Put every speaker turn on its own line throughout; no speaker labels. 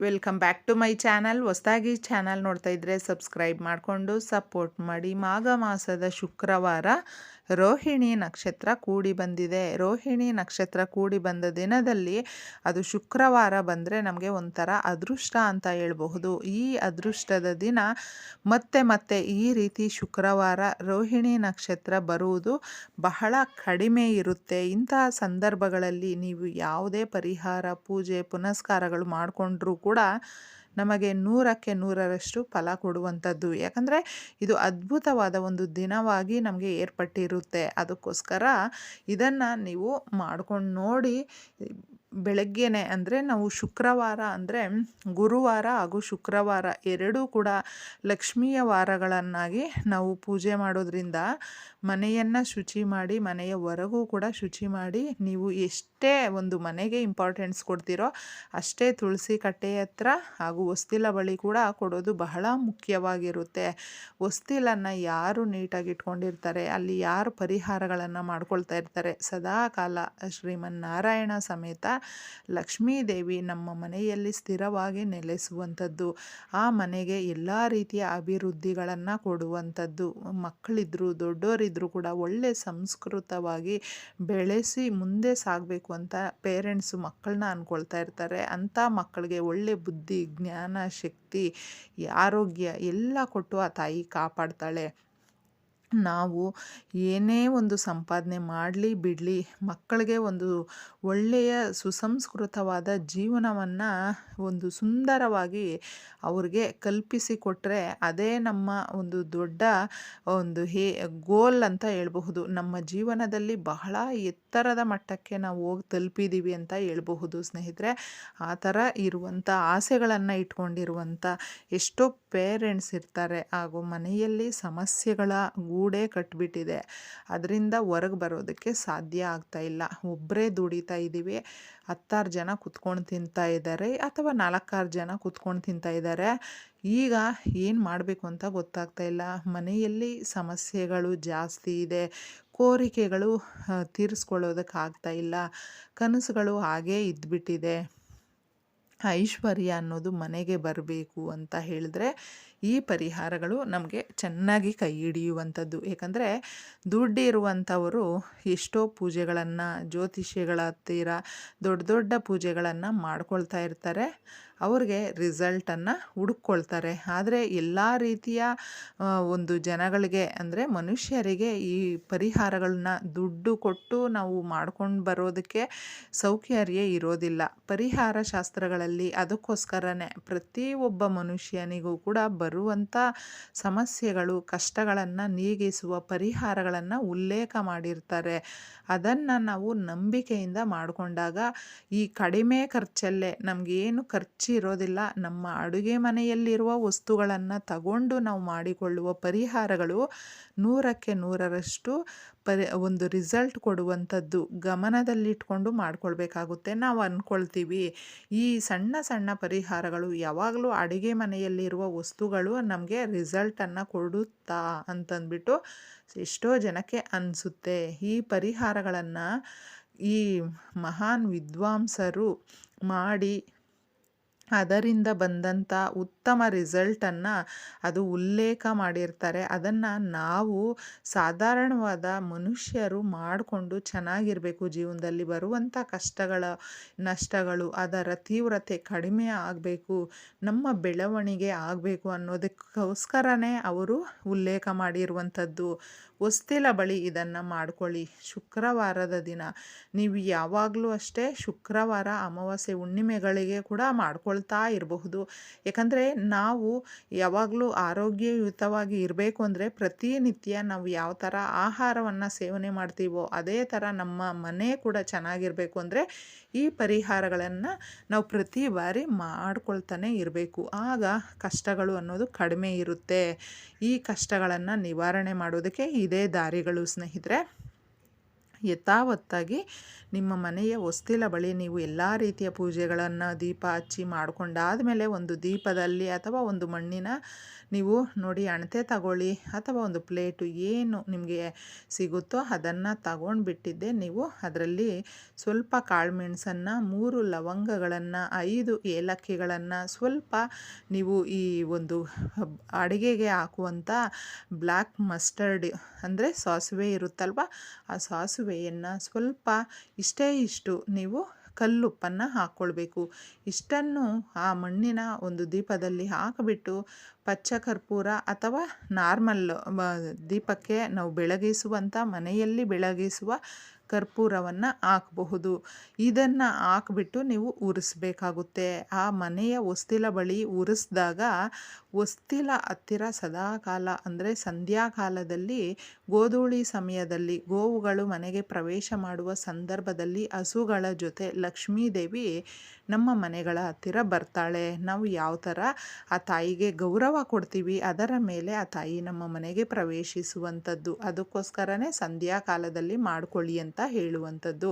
Welcome back to my channel. ಹೊಸದಾಗಿ channel ನೋಡ್ತಾ ಇದ್ದರೆ ಸಬ್ಸ್ಕ್ರೈಬ್ ಮಾಡಿಕೊಂಡು ಸಪೋರ್ಟ್ ಮಾಡಿ. ಮಾಘ ಮಾಸದ ಶುಕ್ರವಾರ ರೋಹಿಣಿ ನಕ್ಷತ್ರ ಕೂಡಿ ಬಂದಿದೆ. ರೋಹಿಣಿ ನಕ್ಷತ್ರ ಕೂಡಿ ಬಂದ ದಿನದಲ್ಲಿ ಅದು ಶುಕ್ರವಾರ ಬಂದರೆ ನಮಗೆ ಒಂಥರ ಅದೃಷ್ಟ ಅಂತ ಹೇಳಬಹುದು. ಈ ಅದೃಷ್ಟದ ದಿನ ಮತ್ತೆ ಮತ್ತೆ ಈ ರೀತಿ ಶುಕ್ರವಾರ ರೋಹಿಣಿ ನಕ್ಷತ್ರ ಬರುವುದು ಬಹಳ ಕಡಿಮೆ ಇರುತ್ತೆ. ಇಂತಹ ಸಂದರ್ಭಗಳಲ್ಲಿ ನೀವು ಯಾವುದೇ ಪರಿಹಾರ, ಪೂಜೆ, ಪುನಸ್ಕಾರಗಳು ಮಾಡಿಕೊಂಡ್ರೂ ಕೂಡ ನಮಗೆ ನೂರಕ್ಕೆ ನೂರರಷ್ಟು ಫಲ ಕೊಡುವಂಥದ್ದು. ಯಾಕಂದರೆ ಇದು ಅದ್ಭುತವಾದ ಒಂದು ದಿನವಾಗಿ ನಮಗೆ ಏರ್ಪಟ್ಟಿರುತ್ತೆ. ಅದಕ್ಕೋಸ್ಕರ ಇದನ್ನು ನೀವು ಮಾಡ್ಕೊಂಡು ನೋಡಿ, ಬೆಳಗ್ಗೆನೆ ಅಂದರೆ ನಾವು ಶುಕ್ರವಾರ ಅಂದರೆ ಗುರುವಾರ ಹಾಗೂ ಶುಕ್ರವಾರ ಎರಡೂ ಕೂಡ ಲಕ್ಷ್ಮಿಯ ವಾರಗಳನ್ನಾಗಿ ನಾವು ಪೂಜೆ ಮಾಡೋದ್ರಿಂದ ಮನೆಯನ್ನು ಶುಚಿ ಮಾಡಿ, ಮನೆಯ ಹೊರಗೂ ಕೂಡ ಶುಚಿ ಮಾಡಿ, ನೀವು ಎಷ್ಟೇ ಒಂದು ಮನೆಗೆ ಇಂಪಾರ್ಟೆನ್ಸ್ ಕೊಡ್ತೀರೋ ಅಷ್ಟೇ ತುಳಸಿ ಕಟ್ಟೆ ಹತ್ರ ಹಾಗೂ ಹೊಸ್ತಿಲ ಬಳಿ ಕೂಡ ಕೊಡೋದು ಬಹಳ ಮುಖ್ಯವಾಗಿರುತ್ತೆ. ಹೊಸ್ತಿಲನ್ನು ಯಾರು ನೀಟಾಗಿ ಇಟ್ಕೊಂಡಿರ್ತಾರೆ, ಅಲ್ಲಿ ಯಾರು ಪರಿಹಾರಗಳನ್ನು ಮಾಡ್ಕೊಳ್ತಾ ಇರ್ತಾರೆ ಸದಾ ಕಾಲ ಶ್ರೀಮನ್ನಾರಾಯಣ ಸಮೇತ ಲಕ್ಷ್ಮೀದೇವಿ ನಮ್ಮ ಮನೆಯಲ್ಲಿ ಸ್ಥಿರವಾಗಿ ನೆಲೆಸುವಂಥದ್ದು, ಆ ಮನೆಗೆ ಎಲ್ಲ ರೀತಿಯ ಅಭಿವೃದ್ಧಿಗಳನ್ನು ಕೊಡುವಂಥದ್ದು. ಮಕ್ಕಳಿದ್ರು ದೊಡ್ಡವರಿದ್ದರೂ ಕೂಡ ಒಳ್ಳೆ ಸಂಸ್ಕೃತವಾಗಿ ಬೆಳೆಸಿ ಮುಂದೆ ಸಾಗಬೇಕು ಅಂತ ಪೇರೆಂಟ್ಸು ಮಕ್ಕಳನ್ನ ಅಂದ್ಕೊಳ್ತಾ ಇರ್ತಾರೆ. ಅಂಥ ಮಕ್ಕಳಿಗೆ ಒಳ್ಳೆ ಬುದ್ಧಿ, ಜ್ಞಾನ, ಶಕ್ತಿ, ಆರೋಗ್ಯ ಎಲ್ಲ ಕೊಟ್ಟು ಆ ತಾಯಿ ಕಾಪಾಡ್ತಾಳೆ. ನಾವು ಏನೇ ಒಂದು ಸಂಪಾದನೆ ಮಾಡಲಿ ಬಿಡಲಿ ಮಕ್ಕಳಿಗೆ ಒಂದು ಒಳ್ಳೆಯ ಸುಸಂಸ್ಕೃತವಾದ ಜೀವನವನ್ನು ಒಂದು ಸುಂದರವಾಗಿ ಅವ್ರಿಗೆ ಕಲ್ಪಿಸಿಕೊಟ್ರೆ ಅದೇ ನಮ್ಮ ಒಂದು ದೊಡ್ಡ ಒಂದು ಹೇ ಗೋಲ್ ಅಂತ ಹೇಳ್ಬಹುದು. ನಮ್ಮ ಜೀವನದಲ್ಲಿ ಬಹಳ ಎತ್ತರದ ಮಟ್ಟಕ್ಕೆ ನಾವು ಹೋಗಿ ತಲುಪಿದ್ದೀವಿ ಅಂತ ಹೇಳ್ಬಹುದು ಸ್ನೇಹಿತರೆ. ಆ ಥರ ಇರುವಂಥ ಆಸೆಗಳನ್ನು ಇಟ್ಕೊಂಡಿರುವಂಥ ಎಷ್ಟೋ ಪೇರೆಂಟ್ಸ್ ಇರ್ತಾರೆ. ಹಾಗೂ ಮನೆಯಲ್ಲಿ ಸಮಸ್ಯೆಗಳ ಗೂಡೆ ಕಟ್ಟಿಬಿಟ್ಟಿದೆ ಅದರಿಂದ ಹೊರಗೆ ಬರೋದಕ್ಕೆ ಸಾಧ್ಯ ಆಗ್ತಾ ಇಲ್ಲ. ಒಬ್ಬರೇ ದುಡಿತಾ ಇದ್ದೀವಿ. ಹತ್ತಾರು ಜನ ಕುತ್ಕೊಂಡು ತಿಂತಾ ಇದ್ದಾರೆ. ಅಥವಾ ನಾಲ್ಕಾರು ಜನ ಕುತ್ಕೊಂಡು ತಿಂತಾ ಇದ್ದಾರೆ. ಈಗ ಏನು ಮಾಡಬೇಕು ಅಂತ ಗೊತ್ತಾಗ್ತಾ ಇಲ್ಲ. ಮನೆಯಲ್ಲಿ ಸಮಸ್ಯೆಗಳು ಜಾಸ್ತಿ ಇದೆ. ಕೋರಿಕೆಗಳು ತೀರಿಸ್ಕೊಳ್ಳೋದಕ್ಕಾಗ್ತಾ ಇಲ್ಲ. ಕನಸುಗಳು ಹಾಗೇ ಇದ್ಬಿಟ್ಟಿದೆ. ಐಶ್ವರ್ಯ ಅನ್ನೋದು ಮನೆಗೆ ಬರಬೇಕು ಅಂತ ಹೇಳಿದ್ರೆ ಈ ಪರಿಹಾರಗಳು ನಮಗೆ ಚೆನ್ನಾಗಿ ಕೈ ಹಿಡಿಯುವಂಥದ್ದು. ಏಕೆಂದರೆ ದುಡ್ಡಿರುವಂಥವರು ಎಷ್ಟೋ ಪೂಜೆಗಳನ್ನು, ಜ್ಯೋತಿಷ್ಯಗಳ ಹತ್ತಿರ ದೊಡ್ಡ ದೊಡ್ಡ ಪೂಜೆಗಳನ್ನು ಮಾಡ್ಕೊಳ್ತಾ ಇರ್ತಾರೆ. ಅವ್ರಿಗೆ ರಿಸಲ್ಟನ್ನು ಹುಡುಕ್ಕೊಳ್ತಾರೆ. ಆದರೆ ಎಲ್ಲ ರೀತಿಯ ಒಂದು ಜನಗಳಿಗೆ ಅಂದರೆ ಮನುಷ್ಯರಿಗೆ ಈ ಪರಿಹಾರಗಳನ್ನ ದುಡ್ಡು ಕೊಟ್ಟು ನಾವು ಮಾಡ್ಕೊಂಡು ಬರೋದಕ್ಕೆ ಸೌಕರ್ಯ ಇರೋದಿಲ್ಲ. ಪರಿಹಾರ ಶಾಸ್ತ್ರಗಳಲ್ಲಿ ಅದಕ್ಕೋಸ್ಕರನೇ ಪ್ರತಿಯೊಬ್ಬ ಮನುಷ್ಯನಿಗೂ ಕೂಡ ಬರುವಂಥ ಸಮಸ್ಯೆಗಳು, ಕಷ್ಟಗಳನ್ನು ನೀಗಿಸುವ ಪರಿಹಾರಗಳನ್ನು ಉಲ್ಲೇಖ ಮಾಡಿರ್ತಾರೆ. ಅದನ್ನು ನಾವು ನಂಬಿಕೆಯಿಂದ ಮಾಡಿಕೊಂಡಾಗ ಈ ಕಡಿಮೆ ಖರ್ಚಲ್ಲೇ ನಮಗೇನು ಖರ್ಚು ಇರೋದಿಲ್ಲ ನಮ್ಮ ಅಡುಗೆ ಮನೆಯಲ್ಲಿರುವ ವಸ್ತುಗಳನ್ನು ತಗೊಂಡು ನಾವು ಮಾಡಿಕೊಳ್ಳುವ ಪರಿಹಾರಗಳು ನೂರಕ್ಕೆ ನೂರರಷ್ಟು ಪರಿ, ಒಂದು ರಿಸಲ್ಟ್ ಕೊಡುವಂಥದ್ದು ಗಮನದಲ್ಲಿಟ್ಕೊಂಡು ಮಾಡ್ಕೊಳ್ಬೇಕಾಗುತ್ತೆ. ನಾವು ಅಂದ್ಕೊಳ್ತೀವಿ ಈ ಸಣ್ಣ ಸಣ್ಣ ಪರಿಹಾರಗಳು ಯಾವಾಗಲೂ ಅಡುಗೆ ಮನೆಯಲ್ಲಿರುವ ವಸ್ತುಗಳು ನಮಗೆ ರಿಸಲ್ಟನ್ನು ಕೊಡುತ್ತಾ ಅಂತಂದ್ಬಿಟ್ಟು ಎಷ್ಟೋ ಜನಕ್ಕೆ ಅನಿಸುತ್ತೆ. ಈ ಪರಿಹಾರಗಳನ್ನು ಈ ಮಹಾನ್ ವಿದ್ವಾಂಸರು ಮಾಡಿ ಅದರಿಂದ ಬಂದಂಥ ಉತ್ತಮ ರಿಸಲ್ಟನ್ನು ಅದು ಉಲ್ಲೇಖ ಮಾಡಿರ್ತಾರೆ. ಅದನ್ನು ನಾವು ಸಾಧಾರಣವಾದ ಮನುಷ್ಯರು ಮಾಡಿಕೊಂಡು ಚೆನ್ನಾಗಿರಬೇಕು. ಜೀವನದಲ್ಲಿ ಬರುವಂಥ ಕಷ್ಟಗಳ, ನಷ್ಟಗಳು, ಅದರ ತೀವ್ರತೆ ಕಡಿಮೆ ಆಗಬೇಕು, ನಮ್ಮ ಬೆಳವಣಿಗೆ ಆಗಬೇಕು ಅನ್ನೋದಕ್ಕೋಸ್ಕರನೇ ಅವರು ಉಲ್ಲೇಖ ಮಾಡಿರುವಂಥದ್ದು. ಹೊಸ್ತಿಲ ಬಳಿ ಇದನ್ನು ಮಾಡ್ಕೊಳ್ಳಿ. ಶುಕ್ರವಾರದ ದಿನ. ನೀವು ಯಾವಾಗಲೂ ಅಷ್ಟೇ ಶುಕ್ರವಾರ ಅಮಾವಾಸ್ಯೆ ಹುಣ್ಣಿಮೆಗಳಿಗೆ ಕೂಡ ಇರಬಹುದು. ಯಾಕಂದರೆ ನಾವು ಯಾವಾಗಲೂ ಆರೋಗ್ಯಯುತವಾಗಿ ಇರಬೇಕು ಅಂದರೆ ಪ್ರತಿನಿತ್ಯ ನಾವು ಯಾವ ಥರ ಆಹಾರವನ್ನು ಸೇವನೆ ಮಾಡ್ತೀವೋ ಅದೇ ಥರ ನಮ್ಮ ಮನೆ ಕೂಡ ಚೆನ್ನಾಗಿರಬೇಕು ಅಂದರೆ ಈ ಪರಿಹಾರಗಳನ್ನು ನಾವು ಪ್ರತಿ ಬಾರಿ ಮಾಡ್ಕೊಳ್ತಾನೆ ಇರಬೇಕು. ಆಗ ಕಷ್ಟಗಳು ಅನ್ನೋದು ಕಡಿಮೆ ಇರುತ್ತೆ. ಈ ಕಷ್ಟಗಳನ್ನು ನಿವಾರಣೆ ಮಾಡೋದಕ್ಕೆ ಇದೇ ದಾರಿಗಳು ಸ್ನೇಹಿತರೆ. ಯಥಾವತ್ತಾಗಿ ನಿಮ್ಮ ಮನೆಯ ಹೊಸ್ತಿಲ ಬಳಿ ನೀವು ಎಲ್ಲ ರೀತಿಯ ಪೂಜೆಗಳನ್ನು ದೀಪ ಹಚ್ಚಿ ಮಾಡ್ಕೊಂಡಾದಮೇಲೆ ಒಂದು ದೀಪದಲ್ಲಿ ಅಥವಾ ಒಂದು ಮಣ್ಣಿನ ನೀವು ನೋಡಿ ಅಣತೆ ತಗೊಳ್ಳಿ ಅಥವಾ ಒಂದು ಪ್ಲೇಟು ಏನು ನಿಮಗೆ ಸಿಗುತ್ತೋ ಅದನ್ನು ತಗೊಂಡ್ಬಿಟ್ಟಿದ್ದೆ. ನೀವು ಅದರಲ್ಲಿ ಸ್ವಲ್ಪ ಕಾಳುಮೆಣಸನ್ನು, ಮೂರು ಲವಂಗಗಳನ್ನು, ಐದು ಏಲಕ್ಕಿಗಳನ್ನು, ಸ್ವಲ್ಪ ನೀವು ಈ ಒಂದು ಅಡುಗೆಗೆ ಹಾಕುವಂಥ ಬ್ಲ್ಯಾಕ್ ಮಸ್ಟರ್ಡ್ ಅಂದರೆ ಸಾಸಿವೆ ಇರುತ್ತಲ್ವ, ಆ ಸಾಸಿವೆಯನ್ನು ಸ್ವಲ್ಪ ಇಷ್ಟೇ ಇಷ್ಟು ನೀವು ಕಲ್ಲುಪ್ಪನ್ನು ಹಾಕ್ಕೊಳ್ಬೇಕು ಇಷ್ಟನ್ನು ಆ ಮಣ್ಣಿನ ಒಂದು ದೀಪದಲ್ಲಿ ಹಾಕಿಬಿಟ್ಟು ಪಚ್ಚ ಕರ್ಪೂರ ಅಥವಾ ನಾರ್ಮಲ್ ದೀಪಕ್ಕೆ ನಾವು ಬೆಳಗಿಸುವಂಥ ಮನೆಯಲ್ಲಿ ಬೆಳಗಿಸುವ ಕರ್ಪೂರವನ್ನು ಹಾಕಬಹುದು. ಇದನ್ನು ಹಾಕ್ಬಿಟ್ಟು ನೀವು ಉರಿಸ್ಬೇಕಾಗುತ್ತೆ. ಆ ಮನೆಯ ಹೊಸ್ತಿಲ ಬಳಿ ಉರಿಸಿದಾಗ ಹೊಸ್ತಿಲ ಹತ್ತಿರ ಸದಾಕಾಲ, ಅಂದರೆ ಸಂಧ್ಯಾಕಾಲದಲ್ಲಿ, ಗೋಧೂಳಿ ಸಮಯದಲ್ಲಿ, ಗೋವುಗಳು ಮನೆಗೆ ಪ್ರವೇಶ ಮಾಡುವ ಸಂದರ್ಭದಲ್ಲಿ ಹಸುಗಳ ಜೊತೆ ಲಕ್ಷ್ಮೀದೇವಿ ನಮ್ಮ ಮನೆಗಳ ಹತ್ತಿರ ಬರ್ತಾಳೆ. ನಾವು ಯಾವ ಥರ ಆ ತಾಯಿಗೆ ಗೌರವ ಕೊಡ್ತೀವಿ, ಅದರ ಮೇಲೆ ಆ ತಾಯಿ ನಮ್ಮ ಮನೆಗೆ ಪ್ರವೇಶಿಸುವಂಥದ್ದು. ಅದಕ್ಕೋಸ್ಕರನೇ ಸಂಧ್ಯಾಕಾಲದಲ್ಲಿ ಮಾಡ್ಕೊಳ್ಳಿ ಅಂತ ಹೇಳುವಂಥದ್ದು.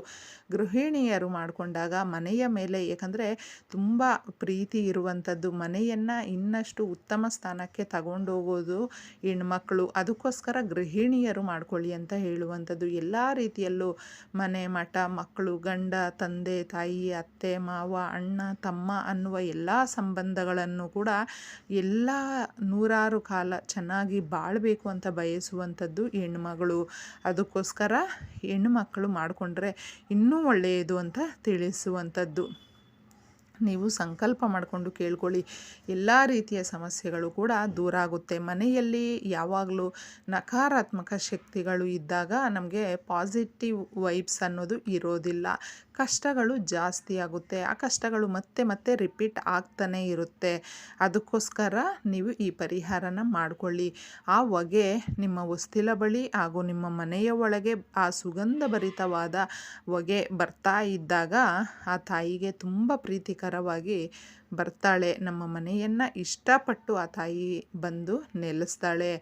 ಗೃಹಿಣಿಯರು ಮಾಡಿಕೊಂಡಾಗ ಮನೆಯ ಮೇಲೆ, ಏಕೆಂದರೆ ತುಂಬ ಪ್ರೀತಿ ಇರುವಂಥದ್ದು. ಮನೆಯನ್ನು ಇನ್ನಷ್ಟು ಉತ್ತಮ ಸ್ಥಾನಕ್ಕೆ ತಗೊಂಡೋಗೋದು ಹೆಣ್ಮಕ್ಳು, ಅದಕ್ಕೋಸ್ಕರ ಗೃಹಿಣಿಯರು ಮಾಡ್ಕೊಳ್ಳಿ ಅಂತ ಹೇಳುವಂಥದ್ದು. ಎಲ್ಲ ರೀತಿಯಲ್ಲೂ ಮನೆ, ಮಠ, ಮಕ್ಕಳು, ಗಂಡ, ತಂದೆ, ತಾಯಿ, ಅತ್ತೆ, ಮಾವ, ಅಣ್ಣ, ತಮ್ಮ ಅನ್ನುವ ಎಲ್ಲ ಸಂಬಂಧಗಳನ್ನು ಕೂಡ ಎಲ್ಲ ನೂರಾರು ಕಾಲ ಚೆನ್ನಾಗಿ ಬಾಳಬೇಕು ಅಂತ ಬಯಸುವಂಥದ್ದು ಹೆಣ್ಮಗಳು. ಅದಕ್ಕೋಸ್ಕರ ಹೆಣ್ಮಕ್ಳು ಮಾಡಿಕೊಂಡ್ರೆ ಇನ್ನೂ ಒಳ್ಳೆಯದು ಅಂತ ತಿಳಿಸುವಂಥದ್ದು. ನೀವು ಸಂಕಲ್ಪ ಮಾಡಿಕೊಂಡು ಕೇಳ್ಕೊಳ್ಳಿ. ಎಲ್ಲ ರೀತಿಯ ಸಮಸ್ಯೆಗಳು ಕೂಡ ದೂರ ಆಗುತ್ತೆ. ಮನೆಯಲ್ಲಿ ಯಾವಾಗಲೂ ನಕಾರಾತ್ಮಕ ಶಕ್ತಿಗಳು ಇದ್ದಾಗ ನಮಗೆ ಪಾಸಿಟಿವ್ ವೈಬ್ಸ್ ಅನ್ನೋದು ಇರೋದಿಲ್ಲ. ಕಷ್ಟಗಳು ಜಾಸ್ತಿ ಆಗುತ್ತೆ. ಆ ಕಷ್ಟಗಳು ಮತ್ತೆ ಮತ್ತೆ ರಿಪೀಟ್ ಆಗ್ತಾನೆ ಇರುತ್ತೆ. ಅದಕ್ಕೋಸ್ಕರ ನೀವು ಈ ಪರಿಹಾರನ ಮಾಡಿಕೊಳ್ಳಿ. ಆ ಹೊಗೆ ನಿಮ್ಮ ಹೊಸ್ತಿಲ ಬಳಿ ಹಾಗೂ ನಿಮ್ಮ ಮನೆಯ ಒಳಗೆ ಆ ಸುಗಂಧ ಭರಿತವಾದ ಹೊಗೆ ಬರ್ತಾ ಇದ್ದಾಗ ಆ ತಾಯಿಗೆ ತುಂಬ ಪ್ರೀತಿಕರವಾಗಿ ಬರ್ತಾಳೆ. ನಮ್ಮ ಮನೆಯನ್ನು ಇಷ್ಟಪಟ್ಟು ಆ ತಾಯಿ ಬಂದು ನೆಲೆಸ್ತಾಳೆ.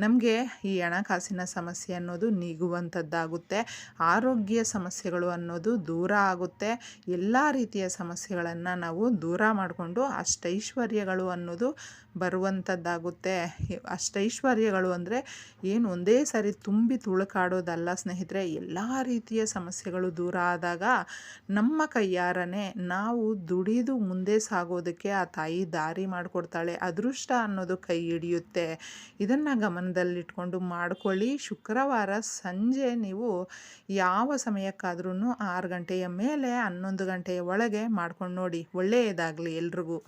ನಮಗೆ ಈ ಹಣಕಾಸಿನ ಸಮಸ್ಯೆ ಅನ್ನೋದು ನೀಗುವಂಥದ್ದಾಗುತ್ತೆ. ಆರೋಗ್ಯ ಸಮಸ್ಯೆಗಳು ಅನ್ನೋದು ದೂರ ಆಗುತ್ತೆ. ಎಲ್ಲ ರೀತಿಯ ಸಮಸ್ಯೆಗಳನ್ನು ನಾವು ದೂರ ಮಾಡಿಕೊಂಡು ಅಷ್ಟೈಶ್ವರ್ಯಗಳು ಅನ್ನೋದು ಬರುವಂಥದ್ದಾಗುತ್ತೆ. ಅಷ್ಟೈಶ್ವರ್ಯಗಳು ಅಂದರೆ ಏನು? ಒಂದೇ ಸಾರಿ ತುಂಬಿ ತುಳುಕಾಡೋದಲ್ಲ ಸ್ನೇಹಿತರೆ. ಎಲ್ಲ ರೀತಿಯ ಸಮಸ್ಯೆಗಳು ದೂರ ಆದಾಗ ನಮ್ಮ ಕೈಯಾರನೇ ನಾವು ದುಡಿದು ಮುಂದೆ ಸಾಗೋದಕ್ಕೆ ಆ ತಾಯಿ ದಾರಿ ಮಾಡಿಕೊಡ್ತಾಳೆ. ಅದೃಷ್ಟ ಅನ್ನೋದು ಕೈ ಹಿಡಿಯುತ್ತೆ. ಇದನ್ನು ಗಮನದಲ್ಲಿಟ್ಕೊಂಡು ಮಾಡ್ಕೊಳ್ಳಿ. ಶುಕ್ರವಾರ ಸಂಜೆ ನೀವು ಯಾವ ಸಮಯಕ್ಕಾದ್ರೂ ಆರು ಗಂಟೆಯ ಮೇಲೆ ಹನ್ನೊಂದು ಗಂಟೆಯ ಒಳಗೆ ಮಾಡ್ಕೊಂಡು ನೋಡಿ. ಒಳ್ಳೆಯದಾಗಲಿ ಎಲ್ರಿಗೂ.